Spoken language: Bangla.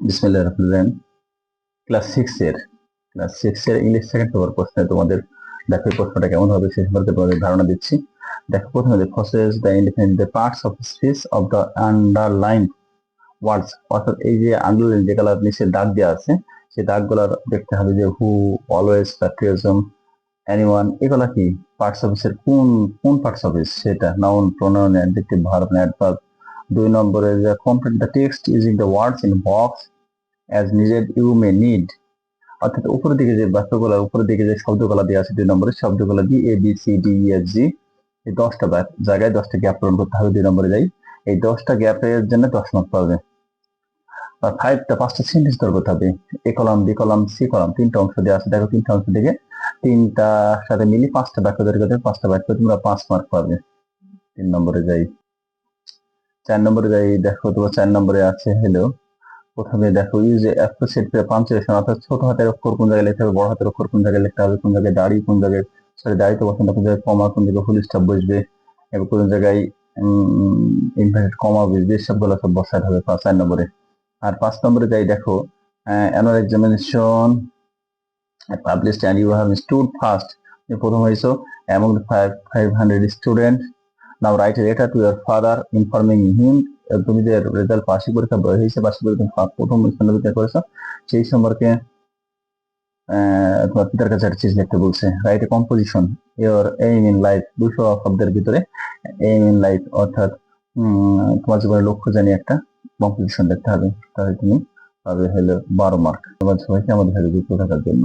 বিসমিল্লাহ রহমান ক্লাস সিক্স এর, ক্লাস সিক্স এর ইংলিশ সেকেন্ড পেপার প্রশ্নে তোমাদের দেখো প্রশ্নটা কেমন হবে সে সম্পর্কে তোমাদের ধারণা দিচ্ছি। দেখো, প্রথমে যে focuses the independent the parts of speech of the underlined words অর্থাৎ এই যে আন্ডারলাইন যে কালার নিচে দাগ দেওয়া আছে, সেই দাগগুলোর দেখতে হবে যে হু অলওয়েজ প্যাট্রিয়জম এনিওয়ান এগুলা কি? পার্টস অফ এর কোন কোন পার্টস অফ সেটা noun pronoun adjective verb adverb দুই নম্বরে যে complete the text using the words in box as needed you may need অর্থাৎ উপরের দিকে যে বাক্যগুলো, উপরের দিকে যে শব্দগুলো দেওয়া আছে, দুই নম্বরে শব্দগুলো B, A, B, C, D E F G এই দশটা জায়গায় দশটা গ্যাপ পূরণ করতে হবে, দুই নম্বরে যাই, এই দশটা গ্যাপের জন্য দশ মার্ক পাবে আর ফাইভটা পাঁচটা সেন্টেন্স তৈরি করতে হবে, A column B column C column তিনটা অংশ দেওয়া আছে, দেখো তিনটা অংশ দিকে তিনটা সাথে মিলিয়ে পাঁচটা বাক্য তৈরি করতে। পাঁচটা বাক্য তোমরা পাঁচ মার্ক পাবে তিন নম্বরে যাই চার নম্বরে যাই, দেখো তোমার চার নম্বরে আছে হ্যালো প্রথমে দেখো ইউজ অ্যাপ্রোসিয়েট পাঞ্চুয়েশন অর্থাৎ ছোট হাতের অক্ষর কোন জায়গায় লিখতে হবে, বড় হাতের অক্ষর কোন জায়গায় লিখতে হবে, কোন জায়গায় দাড়ি, কোন জায়গায় সরি দাড়িতে বসেন, কোন জায়গায় কমা কোন জায়গায় ফুল স্টপ বসবে, এবং কোন জায়গায় ইনভার্টেড কমা বসবে সবগুলো সব বসাতে হবে পাঁচ চার নম্বরে। আর পাঁচ নম্বরে যাই, দেখো annual examination published and you have stood first প্রথম হয়েছো among five five hundred student now write letter to your father informing him তুমি যে রেজাল্ট বার্ষিক পরীক্ষা হয়েছে বার্ষিক পরীক্ষা প্রথম স্থান অধিকার করেছ, সেই সম্পর্কে তোমার পিতার কাছে একটা চিঠি লিখতে বলছে write a composition your aim in life দুশো শব্দের ভিতরে এইম ইন লাইফ অর্থাৎ তোমার জীবনের লক্ষ্য জানিয়ে একটা কম্পোজিশন লিখতে হবে, তাহলে তুমি পাবে হলো বারো মার্ক তোমার সবাইকে আমাদের সাথে যুক্ত থাকার জন্য।